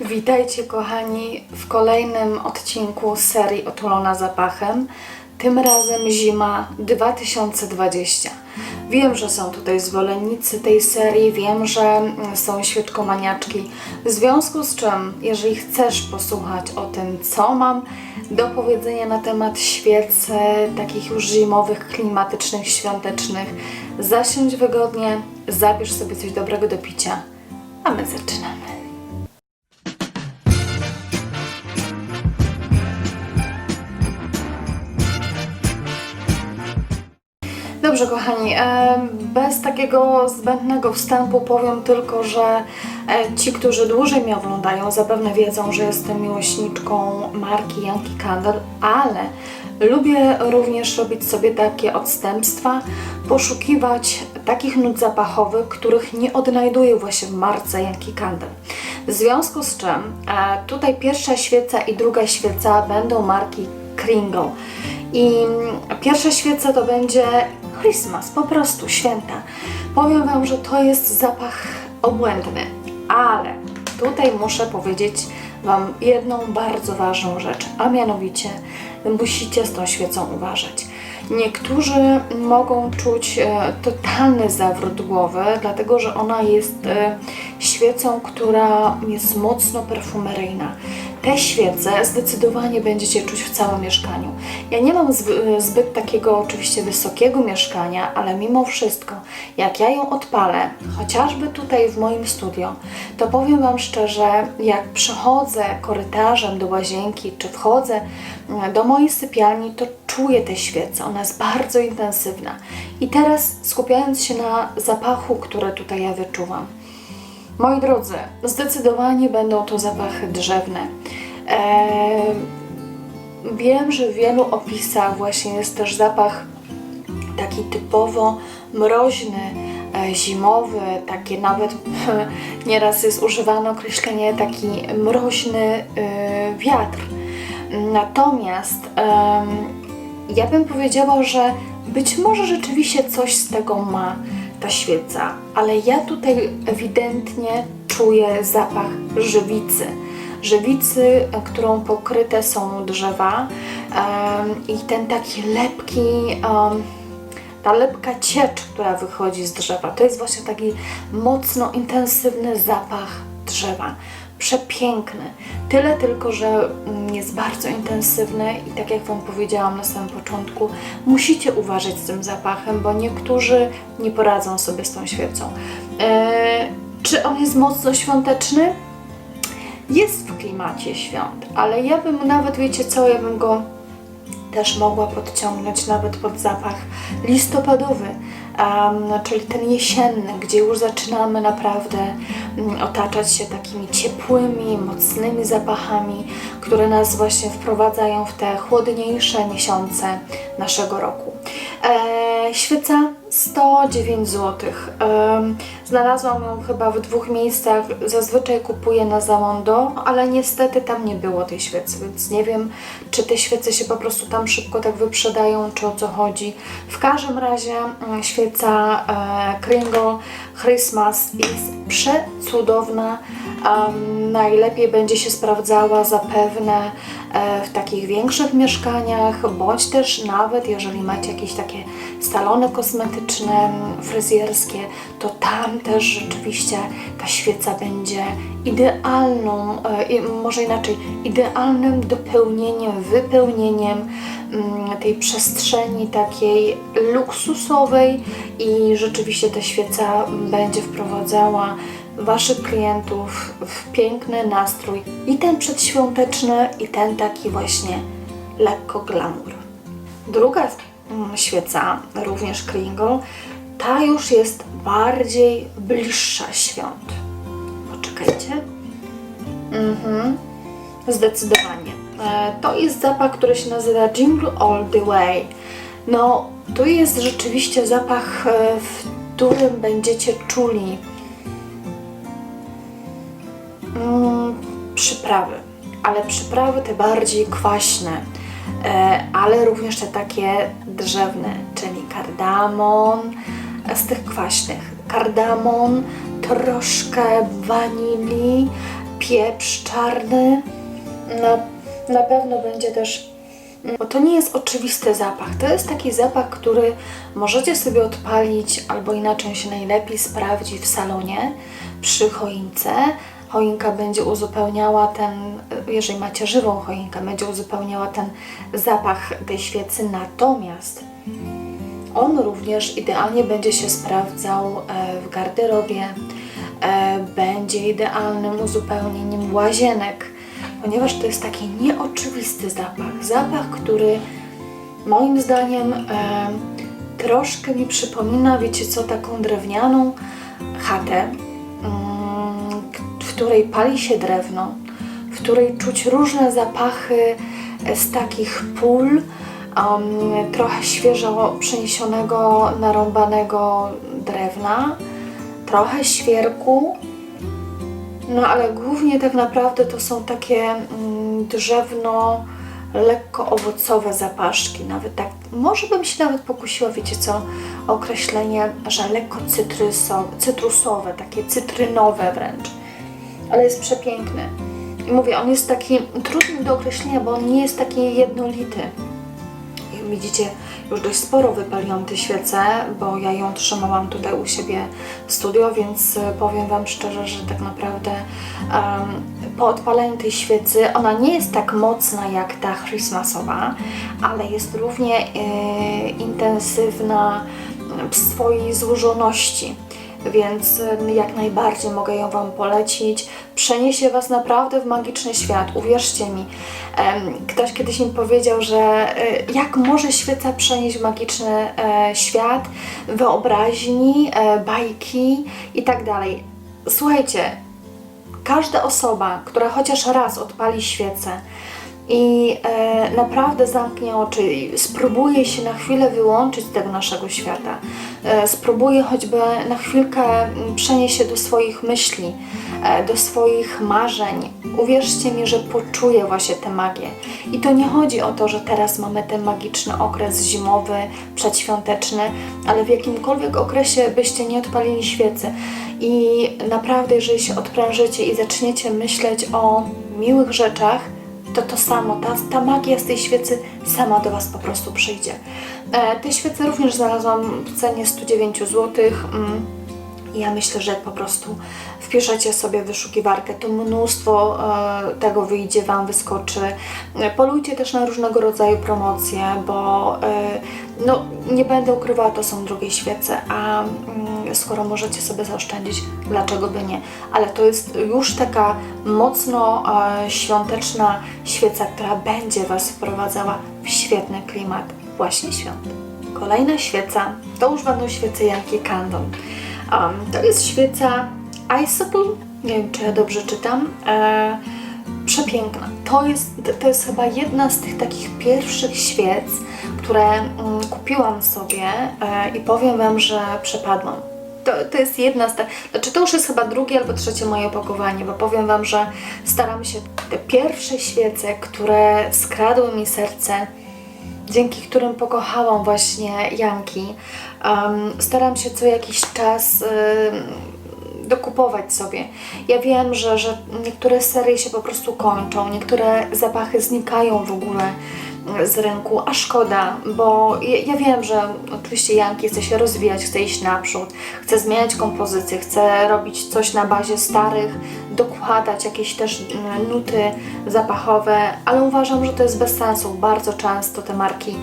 Witajcie kochani w kolejnym odcinku serii Otulona zapachem. Tym razem zima 2020. Wiem, że są tutaj zwolennicy tej serii, wiem, że mm, są świeczkomaniaczki. W związku z czym, jeżeli chcesz posłuchać o tym, co mam do powiedzenia na temat świec takich już zimowych, klimatycznych, świątecznych, zasiądź wygodnie, zabierz sobie coś dobrego do picia, a my zaczynamy. Dobrze, kochani, e, bez takiego zbędnego wstępu powiem tylko, że e, ci, którzy dłużej mnie oglądają, zapewne wiedzą, że jestem miłośniczką marki Yankee Candle, ale lubię również robić sobie takie odstępstwa, poszukiwać takich nut zapachowych, których nie odnajduję właśnie w marce Yankee Candle. W związku z czym e, tutaj pierwsza świeca i druga świeca będą marki Kringle. I pierwsza świeca to będzie Christmas, po prostu święta. Powiem Wam, że to jest zapach obłędny, ale tutaj muszę powiedzieć Wam jedną bardzo ważną rzecz, a mianowicie musicie z tą świecą uważać. Niektórzy mogą czuć e, totalny zawrót głowy, dlatego że ona jest e, świecą, która jest mocno perfumeryjna. Te świece zdecydowanie będziecie czuć w całym mieszkaniu. Ja nie mam zby- zbyt takiego oczywiście wysokiego mieszkania, ale mimo wszystko, jak ja ją odpalę, chociażby tutaj w moim studio, to powiem Wam szczerze, jak przechodzę korytarzem do łazienki, czy wchodzę mm, do mojej sypialni, to czuję tę świecę. Ona jest bardzo intensywna. I teraz skupiając się na zapachu, który tutaj ja wyczuwam. Moi drodzy, zdecydowanie będą to zapachy drzewne. Eee, wiem, że w wielu opisach właśnie jest też zapach taki typowo mroźny, e, zimowy, takie nawet nieraz jest używane określenie taki mroźny e, wiatr. Natomiast em, ja bym powiedziała, że być może rzeczywiście coś z tego ma ta świeca, ale ja tutaj ewidentnie czuję zapach żywicy. Żywicy, e, którą pokryte są drzewa em, i ten taki lepki, em, ta lepka ciecz, która wychodzi z drzewa. To jest właśnie taki mocno intensywny zapach drzewa. Przepiękny. Tyle tylko, że mm, jest bardzo intensywny i tak jak Wam powiedziałam na samym początku, musicie uważać z tym zapachem, bo niektórzy nie poradzą sobie z tą świecą. Eee, czy on jest mocno świąteczny? Jest w klimacie świąt, ale ja bym nawet, wiecie co, ja bym go też mogła podciągnąć nawet pod zapach listopadowy, czyli ten jesienny, gdzie już zaczynamy naprawdę mm, otaczać się takimi ciepłymi, mocnymi zapachami, które nas właśnie wprowadzają w te chłodniejsze miesiące naszego roku. E, świeca 109 zł. znalazłam ją chyba w dwóch miejscach. Zazwyczaj kupuję na Zamondo, ale niestety tam nie było tej świecy, więc nie wiem, czy te świece się po prostu tam szybko tak wyprzedają, czy o co chodzi. W każdym razie mm, świeca e, Kringle Christmas jest przecudowna. Najlepiej będzie się sprawdzała zapewne e, w takich większych mieszkaniach, bądź też nawet jeżeli macie jakieś takie salony kosmetyczne, fryzjerskie, to tam też rzeczywiście ta świeca będzie idealną, e, może inaczej, idealnym dopełnieniem, wypełnieniem mm, tej przestrzeni takiej luksusowej i rzeczywiście ta świeca będzie wprowadzała Waszych klientów w piękny nastrój i ten przedświąteczny i ten taki właśnie lekko glamour. Druga mm, świeca, również Kringle, ta już jest bardziej bliższa świąt. Poczekajcie. Mhm. Zdecydowanie. E, To jest zapach, który się nazywa Jingle All The Way. No, tu jest rzeczywiście zapach, e, w którym będziecie czuli przyprawy, ale przyprawy te bardziej kwaśne, e, ale również te takie drzewne, czyli kardamon e, z tych kwaśnych. Kardamon, troszkę wanilii, pieprz czarny. Na, na pewno będzie też bo to nie jest oczywisty zapach. To jest taki zapach, który możecie sobie odpalić, albo inaczej się najlepiej sprawdzi w salonie przy choince. Choinka będzie uzupełniała ten, jeżeli macie żywą choinkę, będzie uzupełniała ten zapach tej świecy. Natomiast on również idealnie będzie się sprawdzał e, w garderobie, e, będzie idealnym uzupełnieniem łazienek, ponieważ to jest taki nieoczywisty zapach. Zapach, który moim zdaniem e, troszkę mi przypomina, wiecie co, taką drewnianą chatę, której pali się drewno, w której czuć różne zapachy z takich pól, um, trochę świeżo przeniesionego, narąbanego drewna, trochę świerku, no ale głównie tak naprawdę to są takie mm, drzewno, lekko owocowe zapaszki, nawet tak, może bym się nawet pokusiła, wiecie co, określenie, że lekko cytrusowe, takie cytrynowe wręcz, ale jest przepiękny. I mówię, on jest taki trudny do określenia, bo on nie jest taki jednolity. I widzicie, już dość sporo wypaliłam tę świecę, bo ja ją trzymałam tutaj u siebie w studio, więc e, powiem Wam szczerze, że tak naprawdę um, po odpaleniu tej świecy ona nie jest tak mocna jak ta Christmasowa, ale jest równie e, intensywna w swojej złożoności więc jak najbardziej mogę ją Wam polecić. Przeniesie Was naprawdę w magiczny świat, uwierzcie mi. Ktoś kiedyś mi powiedział, że e, jak może świeca przenieść w magiczny e, świat, wyobraźni, e, bajki i tak. Słuchajcie, każda osoba, która chociaż raz odpali świecę i e, naprawdę zamknie oczy i spróbuje się na chwilę wyłączyć z tego naszego świata, e, spróbuje choćby na chwilkę mm, przenieść się do swoich myśli, e, do swoich marzeń, uwierzcie mi, że poczuje właśnie tę magię. I to nie chodzi o to, że teraz mamy ten magiczny okres zimowy, przedświąteczny, ale w jakimkolwiek okresie byście nie odpalili świecy. I naprawdę, jeżeli się odprężycie i zaczniecie myśleć o miłych rzeczach, to to samo, ta, ta magia z tej świecy sama do Was po prostu przyjdzie. E, te świece również znalazłam w cenie 109 zł. Mm. Ja myślę, że po prostu wpiszecie sobie wyszukiwarkę, to mnóstwo e, tego wyjdzie, Wam wyskoczy. E, Polujcie też na różnego rodzaju promocje, bo e, no, nie będę ukrywała, to są drogie świece, a mm, skoro możecie sobie zaoszczędzić, dlaczego by nie? Ale to jest już taka mocno e, świąteczna świeca, która będzie Was wprowadzała w świetny klimat właśnie świąt. Kolejna świeca to już będą świece Yankee Candle. Um, to jest świeca Icicle, nie wiem czy ja dobrze czytam, e, przepiękna. To jest, to jest chyba jedna z tych takich pierwszych świec, które mm, kupiłam sobie e, i powiem Wam, że przepadłam. To, to jest jedna z tych, znaczy to już jest chyba drugie albo trzecie moje opakowanie, bo powiem Wam, że staram się te pierwsze świece, które skradły mi serce, dzięki którym pokochałam właśnie Janki. Um, staram się co jakiś czas ym, dokupować sobie. Ja wiem, że, że niektóre serie się po prostu kończą, niektóre zapachy znikają w ogóle z rynku, a szkoda, bo ja, ja wiem, że oczywiście Janki chce się rozwijać, chce iść naprzód, chce zmieniać kompozycję, chce robić coś na bazie starych, dokładać jakieś też mm, nuty zapachowe, ale uważam, że to jest bez sensu. Bardzo często te marki,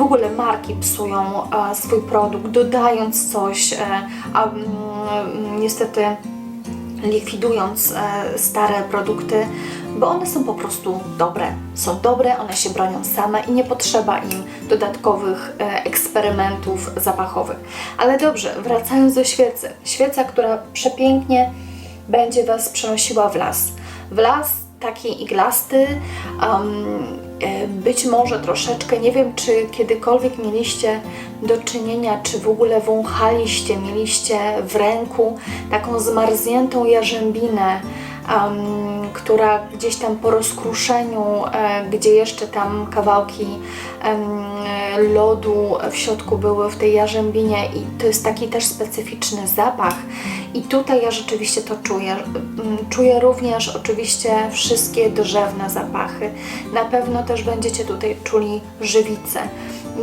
w ogóle marki psują e, swój produkt, dodając coś, e, a mm, niestety likwidując e, stare produkty, bo one są po prostu dobre. Są dobre, one się bronią same i nie potrzeba im dodatkowych eksperymentów zapachowych. Ale dobrze, wracając do świecy. Świeca, która przepięknie będzie Was przenosiła w las. W las taki iglasty, um, być może troszeczkę, nie wiem czy kiedykolwiek mieliście do czynienia, czy w ogóle wąchaliście, mieliście w ręku taką zmarzniętą jarzębinę, um, która gdzieś tam po rozkruszeniu, e, gdzie jeszcze tam kawałki lodu w środku były w tej jarzębinie i to jest taki też specyficzny zapach. I tutaj ja rzeczywiście to czuję. Mm, Czuję również oczywiście wszystkie drzewne zapachy. Na pewno też będziecie tutaj czuli żywicę.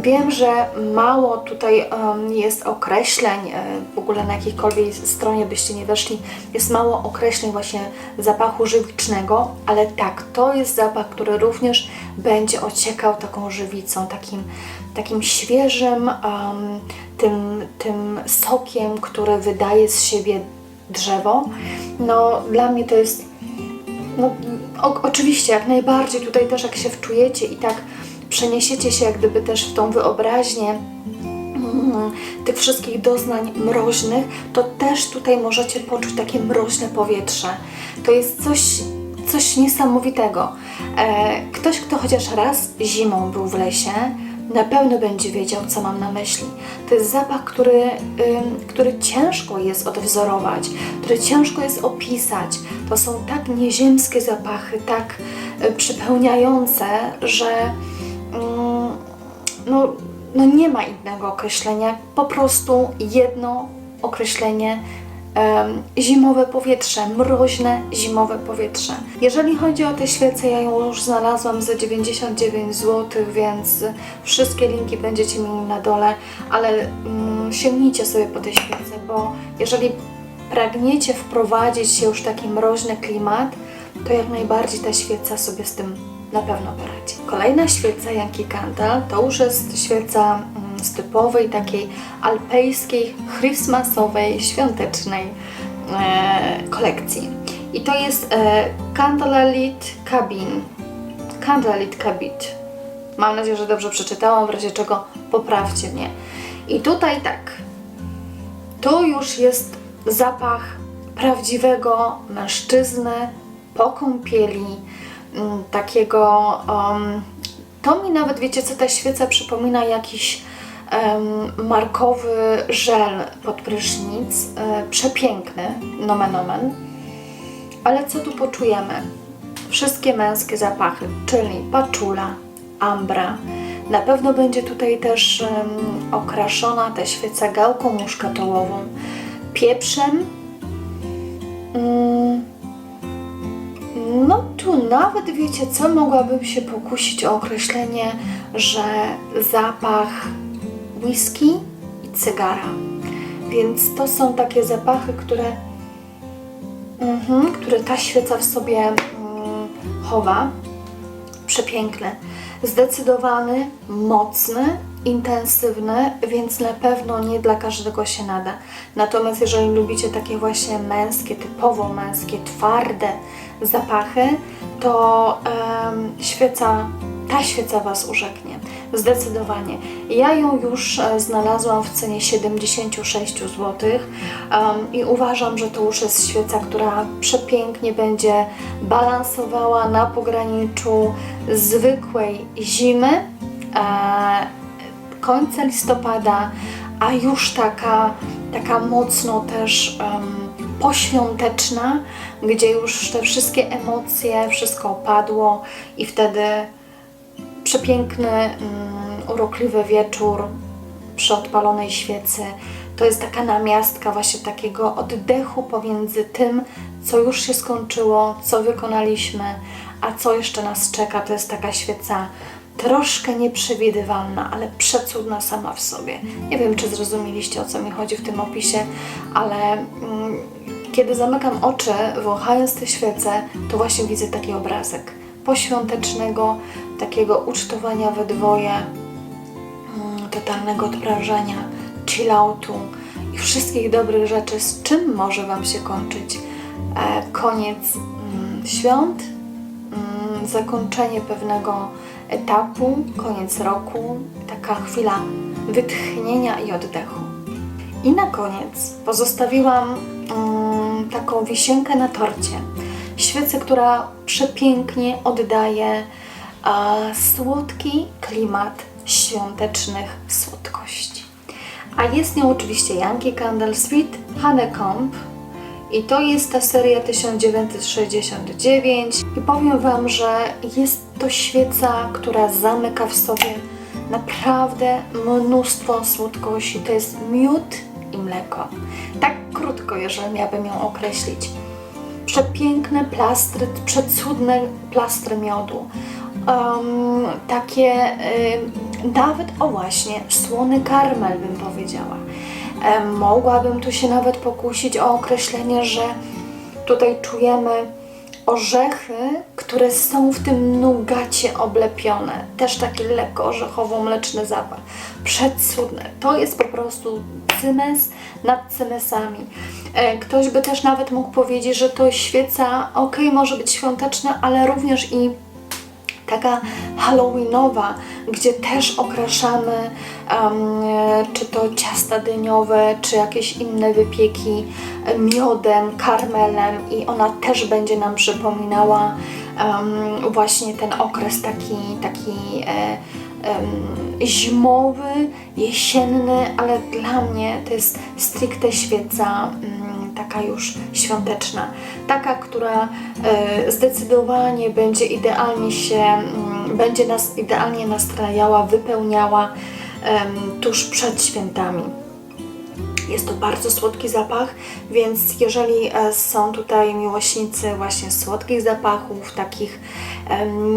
Wiem, że mało tutaj jest określeń, e, w ogóle na jakiejkolwiek stronie byście nie weszli, jest mało określeń właśnie zapachu żywicznego, ale tak, to jest zapach, który również będzie ociekał taką żywicą, takim, takim świeżym, tym, tym sokiem, który wydaje z siebie drzewo. No, dla mnie to jest no, o, oczywiście, jak najbardziej tutaj też jak się wczujecie i tak przeniesiecie się jak gdyby też w tą wyobraźnię mm, tych wszystkich doznań mroźnych, to też tutaj możecie poczuć takie mroźne powietrze. To jest coś, coś niesamowitego. E, ktoś, kto chociaż raz zimą był w lesie, na pewno będzie wiedział, co mam na myśli. To jest zapach, który, który ciężko jest odwzorować, który ciężko jest opisać. To są tak nieziemskie zapachy, tak y, przypełniające, że no, no nie ma innego określenia, po prostu jedno określenie zimowe powietrze, mroźne zimowe powietrze. Jeżeli chodzi o tę świecę, ja ją już znalazłam za 99 zł, więc wszystkie linki będziecie mieli na dole, ale mm, sięgnijcie sobie po tę świecę, bo jeżeli pragniecie wprowadzić się już w taki mroźny klimat, to jak najbardziej ta świeca sobie z tym na pewno poradzi. Kolejna świeca Yankee Candle to już jest świeca mm, z typowej takiej alpejskiej, christmasowej, świątecznej e, kolekcji. I to jest e, Candlelit Cabin. Candlelit Cabit. Mam nadzieję, że dobrze przeczytałam, w razie czego poprawcie mnie. I tutaj tak, to już jest zapach prawdziwego mężczyzny po kąpieli, mm, takiego. Um, to mi nawet, wiecie co, ta świeca przypomina jakiś em, markowy żel pod prysznic. E, przepiękny, nomen omen. Ale co tu poczujemy? Wszystkie męskie zapachy, czyli paczula, ambra. Na pewno będzie tutaj też em, okraszona ta świeca gałką muszkatołową, pieprzem. Mm, no tu nawet wiecie co, mogłabym się pokusić o określenie, że zapach whisky i cygara. Więc to są takie zapachy, które, mhm, które ta świeca w sobie mm, chowa. Przepiękne. Zdecydowany, mocny, intensywny, więc na pewno nie dla każdego się nada. Natomiast jeżeli lubicie takie właśnie męskie, typowo męskie, twarde zapachy, to em, świeca, ta świeca Was urzeknie. Zdecydowanie. Ja ją już e, znalazłam w cenie 76 zł um, i uważam, że to już jest świeca, która przepięknie będzie balansowała na pograniczu zwykłej zimy, e, końca listopada, a już taka, taka mocno też em, poświąteczna, gdzie już te wszystkie emocje, wszystko opadło i wtedy przepiękny, mm, urokliwy wieczór przy odpalonej świecy. To jest taka namiastka właśnie takiego oddechu pomiędzy tym, co już się skończyło, co wykonaliśmy, a co jeszcze nas czeka. To jest taka świeca troszkę nieprzewidywalna, ale przecudna sama w sobie. Nie wiem, czy zrozumieliście, o co mi chodzi w tym opisie, ale mm, kiedy zamykam oczy, wąchając tę świecę, to właśnie widzę taki obrazek poświątecznego, takiego ucztowania we dwoje, mm, totalnego odprężenia, chilloutu i wszystkich dobrych rzeczy, z czym może Wam się kończyć e, koniec mm, świąt, mm, zakończenie pewnego etapu, koniec roku, taka chwila wytchnienia i oddechu. I na koniec pozostawiłam taką wisienkę na torcie. Świecę, która przepięknie oddaje słodki klimat świątecznych słodkości. A jest nią oczywiście Yankee Candle Sweet Honeycomb i to jest ta seria 1969 i powiem Wam, że jest to świeca, która zamyka w sobie naprawdę mnóstwo słodkości. To jest miód i mleko. Tak krótko, jeżeli miałabym ją określić. Przepiękne plastry, przecudne plastry miodu. Um, takie y, nawet, o właśnie, słony karmel bym powiedziała. Em, mogłabym tu się nawet pokusić o określenie, że tutaj czujemy orzechy, które są w tym nugacie oblepione. Też taki lekko orzechowo-mleczny zapach. Przecudne. To jest po prostu cymes nad cymesami. E, Ktoś by też nawet mógł powiedzieć, że to świeca, ok, może być świąteczna, ale również i taka halloweenowa, gdzie też okraszamy em, czy to ciasta dyniowe, czy jakieś inne wypieki miodem, karmelem i ona też będzie nam przypominała em, właśnie ten okres taki, taki e, zimowy, jesienny, ale dla mnie to jest stricte świeca mm, taka już świąteczna. Taka, która e, zdecydowanie będzie idealnie się, mm, będzie nas idealnie nastrajała, wypełniała tuż przed świętami. Jest to bardzo słodki zapach, więc jeżeli e, są tutaj miłośnicy właśnie słodkich zapachów, takich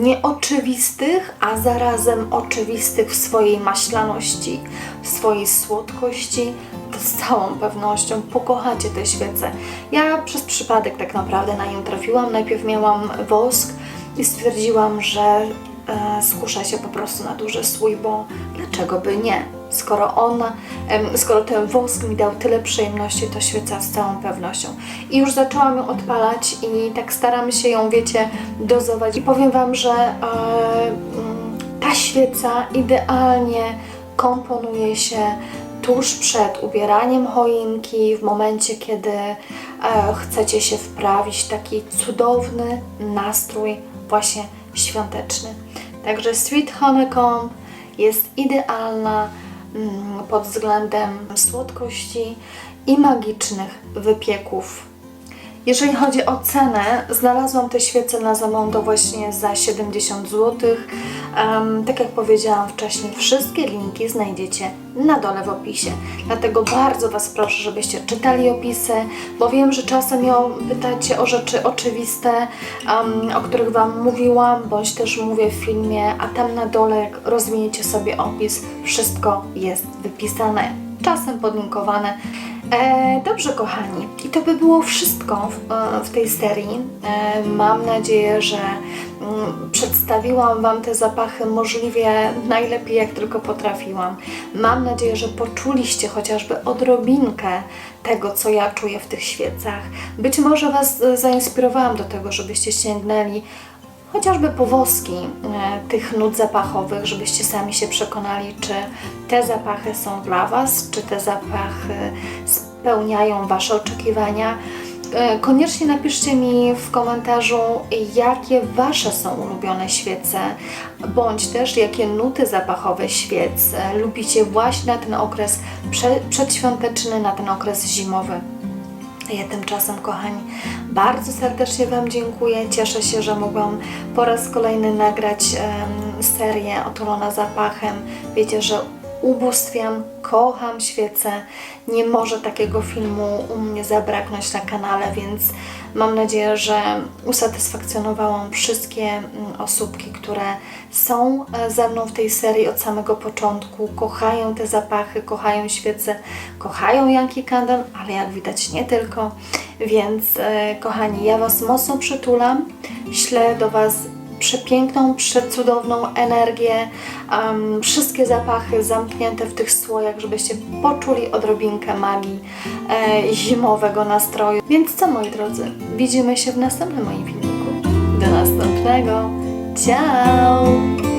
nieoczywistych, a zarazem oczywistych w swojej maślaności, w swojej słodkości, to z całą pewnością pokochacie te świece. Ja przez przypadek tak naprawdę na nią trafiłam. Najpierw miałam wosk i stwierdziłam, że e, skuszę się po prostu na duży słój, bo dlaczego by nie? Skoro ona, skoro ten wosk mi dał tyle przyjemności, to świeca z całą pewnością. I już zaczęłam ją odpalać i tak staram się ją, wiecie, dozować. I powiem Wam, że mm, ta świeca idealnie komponuje się tuż przed ubieraniem choinki, w momencie, kiedy e, chcecie się wprawić taki cudowny nastrój właśnie świąteczny. Także Sweet Honeycomb jest idealna pod względem słodkości i magicznych wypieków. Jeżeli chodzi o cenę, znalazłam te świece na Zamondo właśnie za 70 zł. Em, tak jak powiedziałam wcześniej, wszystkie linki znajdziecie na dole w opisie. Dlatego bardzo Was proszę, żebyście czytali opisy, bo wiem, że czasem ją pytacie o rzeczy oczywiste, em, o których Wam mówiłam, bądź też mówię w filmie, a tam na dole, jak rozwiniecie sobie opis, wszystko jest wypisane, czasem podlinkowane. E, dobrze, kochani, i to by było wszystko w, e, w tej serii. E, mam nadzieję, że mm, przedstawiłam Wam te zapachy możliwie najlepiej, jak tylko potrafiłam. Mam nadzieję, że poczuliście chociażby odrobinkę tego, co ja czuję w tych świecach. Być może Was e, zainspirowałam do tego, żebyście sięgnęli chociażby po woski e, tych nut zapachowych, żebyście sami się przekonali, czy te zapachy są dla Was, czy te zapachy spełniają Wasze oczekiwania. E, Koniecznie napiszcie mi w komentarzu, jakie Wasze są ulubione świece, bądź też jakie nuty zapachowe świec e, lubicie właśnie na ten okres prze, przedświąteczny, na ten okres zimowy. Ja tymczasem, kochani, bardzo serdecznie Wam dziękuję. Cieszę się, że mogłam po raz kolejny nagrać em, serię otulona zapachem. Wiecie, że ubóstwiam, kocham świece. Nie może takiego filmu u mnie zabraknąć na kanale, więc mam nadzieję, że usatysfakcjonowałam wszystkie mm, osóbki, które są e, ze mną w tej serii od samego początku, kochają te zapachy, kochają świece, kochają Yankee Candle, ale jak widać nie tylko. Więc e, kochani, ja Was mocno przytulam, ślę do Was przepiękną, przecudowną energię, um, wszystkie zapachy zamknięte w tych słojach, żebyście poczuli odrobinkę magii e, zimowego nastroju. Więc co moi drodzy, widzimy się w następnym moim filmiku. Do następnego. Ciao!